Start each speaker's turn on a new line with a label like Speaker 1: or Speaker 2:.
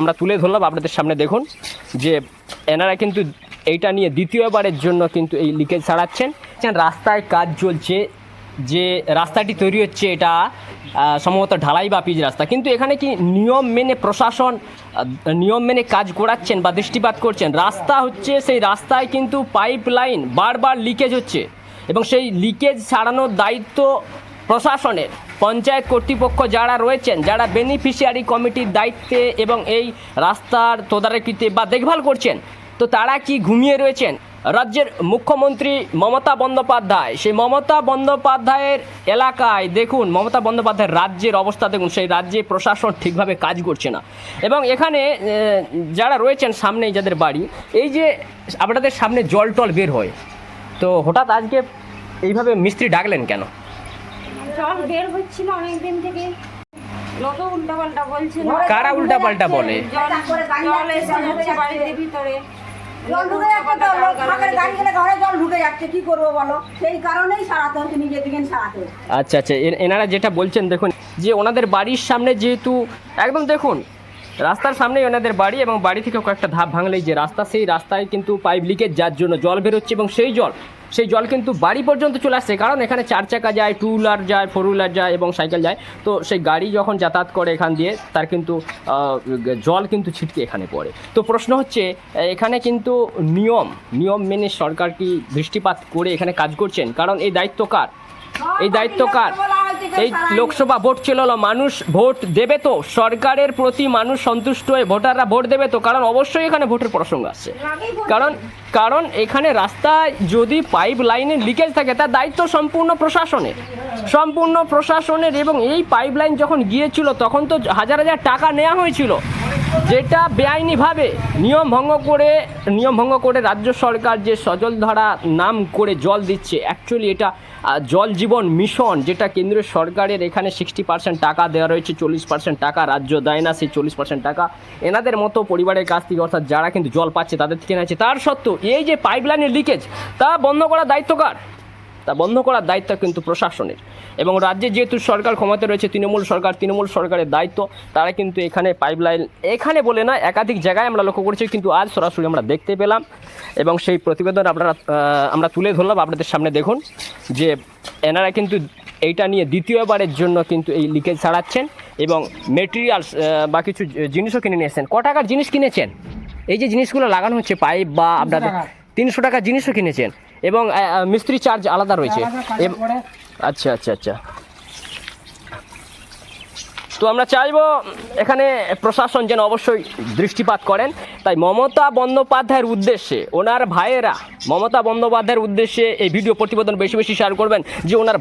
Speaker 1: আমরা তুলে ধরলাম, আপনাদের সামনে দেখুন যে এনারা কিন্তু এইটা নিয়ে দ্বিতীয়বারের জন্য কিন্তু এই লিকেজ ছাড়াচ্ছেন রাস্তায় কাজ চলছে, যে রাস্তাটি তৈরি হচ্ছে এটা সম্ভবত ঢালাই বা পিচ রাস্তা। কিন্তু এখানে কি নিয়ম মেনে প্রশাসন নিয়ম মেনে কাজ করাচ্ছেন বা দৃষ্টিপাত করছেন? রাস্তা হচ্ছে, সেই রাস্তায় কিন্তু পাইপ লাইন বারবার লিকেজ হচ্ছে। এবং সেই লিকেজ ছাড়ানোর দায়িত্ব প্রশাসনের, পঞ্চায়েত কর্তৃপক্ষ যারা রয়েছেন, যারা বেনিফিশিয়ারি কমিটির দায়িত্বে এবং এই রাস্তার তদারকিতে বা দেখভাল করছেন, তো তারা কি ঘুমিয়ে রয়েছেন? রাজ্যের মুখ্যমন্ত্রী মমতা বন্দ্যোপাধ্যায়, সেই মমতা বন্দ্যোপাধ্যায়ের এলাকায় দেখুন, মমতা বন্দ্যোপাধ্যায়ের রাজ্যের অবস্থা দেখুন, সেই রাজ্যে প্রশাসন ঠিকভাবে কাজ করছে না। এবং এখানে যারা রয়েছেন সামনেই যাদের বাড়ি, এই যে আপনাদের সামনে জল টল বের হয়, তো হঠাৎ আজকে এইভাবে মিস্ত্রি ডাকলেন কেন?
Speaker 2: জল বের হচ্ছিল অনেকদিন থেকে। লোকে উল্টা পাল্টা বলছিল
Speaker 1: কারা উল্টাপাল্টা বলে?
Speaker 2: জল এসে যাচ্ছে। বাড়িতে ভিতরে।
Speaker 3: জল ঢুকে যাচ্ছে তো লোক গাড়ি গেলে ঘরে জল ঢুকে যাচ্ছে কি করব বলো? সেই কারণেই সারাতে হচ্ছে দিকে সারাতে
Speaker 1: আচ্ছা আচ্ছা এনারা যেটা বলছেন দেখুন যে ওনাদের বাড়ির সামনে যেহেতু একদম দেখুন রাস্তার সামনেই ওনাদের বাড়ি এবং বাড়ি থেকে কয়েকটা ধাপ ভাঙলেই যে রাস্তা, সেই রাস্তায় কিন্তু পাইপ লিকেজ, যার জন্য জল বেরোচ্ছে এবং সেই জল সেই জল কিন্তু বাড়ি পর্যন্ত চলে আসছে। কারণ এখানে চার চাকা যায় টু হুইলার যায় ফোর হুইলার যায় এবং সাইকেল যায়। তো সেই গাড়ি যখন যাতায়াত করে এখান দিয়ে, তার কিন্তু জল কিন্তু ছিটকে এখানে পড়ে। তো প্রশ্ন হচ্ছে, এখানে কিন্তু নিয়ম নিয়ম মেনে সরকার কি দৃষ্টিপাত করে এখানে কাজ করছেন? কারণ এই দায়িত্ব কার? এই দায়িত্ব কার? এই লোকসভা ভোট ছিল মানুষ ভোট দেবে তো সরকারের প্রতি মানুষ সন্তুষ্ট হয়ে ভোটাররা ভোট দেবে তো কারণ অবশ্যই এখানে ভোটের প্রসঙ্গ আছে। কারণ কারণ এখানে রাস্তায় যদি পাইপ লাইনে লিকেজ থাকে তার দায়িত্ব সম্পূর্ণ প্রশাসনের। সম্পূর্ণ প্রশাসনের এবং এই পাইপ লাইন যখন গিয়েছিল তখন তো হাজার হাজার টাকা নেওয়া হয়েছিল। যেটা বেআইনিভাবে নিয়ম ভঙ্গ করে, নিয়ম ভঙ্গ করে রাজ্য সরকার যে সজল ধারা নাম করে জল দিচ্ছে অ্যাকচুয়ালি এটা জল জীবন মিশন যেটা কেন্দ্রীয় সরকারের এখানে সিক্সটি পার্সেন্ট টাকা দেওয়া রয়েছে, চল্লিশ পার্সেন্ট টাকা, রাজ্য দেয় না সেই চল্লিশ পার্সেন্ট টাকা। এনাদের মতো পরিবারের কাছ থেকে অর্থাৎ যারা কিন্তু জল পাচ্ছে তাদের থেকে নেছে তার সত্ত্বেও এই যে পাইপলাইনের লিকেজ তা বন্ধ করার দায়িত্ব কার? তা বন্ধ করার দায়িত্ব কিন্তু প্রশাসনের। এবং রাজ্যে যেহেতু সরকার ক্ষমতা রয়েছে তৃণমূল সরকার তৃণমূল সরকারের দায়িত্ব তারা কিন্তু এখানে পাইপলাইন এখানে বলে না একাধিক জায়গায় আমরা লক্ষ্য করেছি কিন্তু আজ সরাসরি আমরা দেখতে পেলাম। এবং সেই প্রতিবেদন আপনারা আমরা তুলে ধরলাম আপনাদের সামনে দেখুন যে এনারা কিন্তু এইটা নিয়ে দ্বিতীয়বারের জন্য কিন্তু এই লিকেজ ছাড়াচ্ছেন এবং মেটেরিয়ালস বা কিছু জিনিসও কিনে নিয়ে এসেছেন। ক টাকার জিনিস কিনেছেন? এই যে জিনিসগুলো লাগানো হচ্ছে পাইপ বা আপনাদের তিনশো টাকার জিনিসও কিনেছেন। এবং মিস্ত্রি চার্জ আলাদা রয়েছে। আচ্ছা আচ্ছা আচ্ছা। তো আমরা চাইব এখানে প্রশাসন যেন অবশ্যই দৃষ্টিপাত করেন। তাই মমতা বন্দ্যোপাধ্যায়ের উদ্দেশ্যে ওনার ভাইয়েরা মমতা বন্দ্যোপাধ্যায়ের উদ্দেশ্যে এই ভিডিও প্রতিবেদন বেশি বেশি শেয়ার করবেন যে ওনার